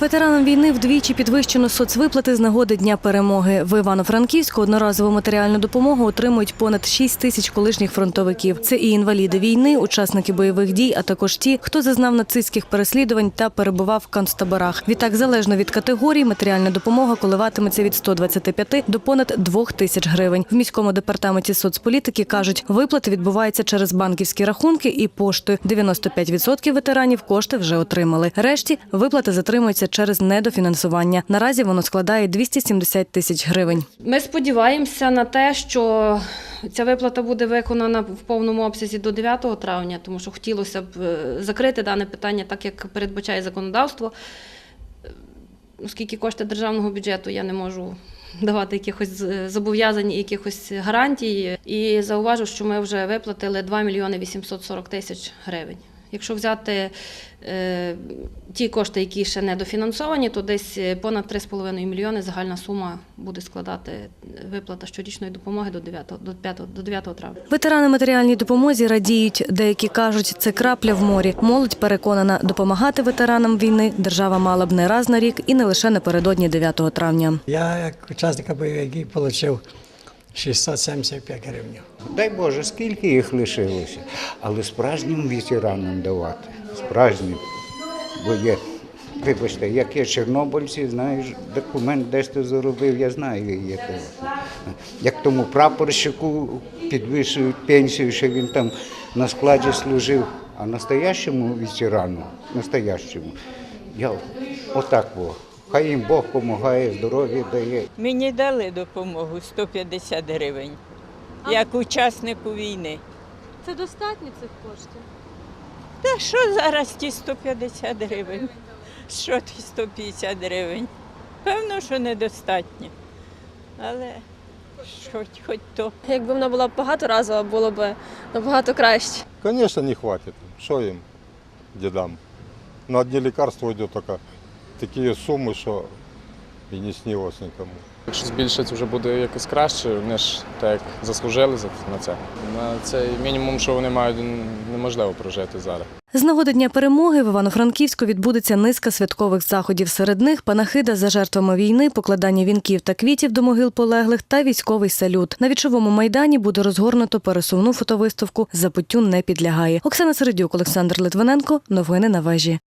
Ветеранам війни вдвічі підвищено соцвиплати з нагоди Дня перемоги. В Івано-Франківську одноразову матеріальну допомогу отримують понад 6 тисяч колишніх фронтовиків. Це і інваліди війни, учасники бойових дій, а також ті, хто зазнав нацистських переслідувань та перебував в концтаборах. Відтак, залежно від категорії, матеріальна допомога коливатиметься від 125 до понад 2 тисяч гривень. В міському департаменті соцполітики кажуть, виплати відбуваються через банківські рахунки і поштою. 95% ветеранів кошти вже отримали. Решті виплати затримуються через недофінансування. Наразі воно складає 270 тисяч гривень. Ми сподіваємося на те, що ця виплата буде виконана в повному обсязі до 9 травня, тому що хотілося б е, закрити дане питання так, як передбачає законодавство. Оскільки кошти державного бюджету я не можу давати якихось зобов'язань і якихось гарантій. І зауважу, що ми вже виплатили 2 мільйони 840 тисяч гривень. Якщо взяти е, ті кошти, які ще не дофінансовані, то десь е, понад 3,5 мільйони загальна сума буде складати виплата щорічної допомоги до 9, до 5, до 9 травня. Ветерани матеріальній допомозі радіють. Деякі кажуть, це крапля в морі. Молодь переконана, допомагати ветеранам війни держава мала б не раз на рік і не лише напередодні 9 травня. Я як учасник бойових дій отримав 675 гривень. Дай Боже, скільки їх лишилося. Але справжнім ветеранам давати. Справжнім. Бо є, вибачте, як є чорнобильці, знаєш, документ десь ти заробив, я знаю, є того. Як тому прапорщику підвищують пенсію, що він там на складі служив. А настоящому ветерану, настоящому, я отак було. Хай їм Бог допомагає, здоров'я дає. Мені дали допомогу 150 гривень, як учаснику війни. Це достатньо цих коштів? Та що зараз ті 150 гривень? Що ті 150 гривень? Певно, що недостатньо. Але хоч, хоч то. Якби вона була б багаторазова, було б набагато краще. Конечно, не хватит. Что им, дедам? На одни лекарства идет только такие суммы, что и не снилось никому. Якщо збільшить, вже буде якось краще. Вони ж так як заслужили за- на це. На цей мінімум, що вони мають, неможливо прожити зараз. З нагоди Дня перемоги в Івано-Франківську відбудеться низка святкових заходів. Серед них панахида за жертвами війни, покладання вінків та квітів до могил полеглих та військовий салют. На вічовому майдані буде розгорнуто пересувну фотовиставку Забуттю не підлягає. Оксана Середюк, Олександр Литвиненко. Новини на вежі.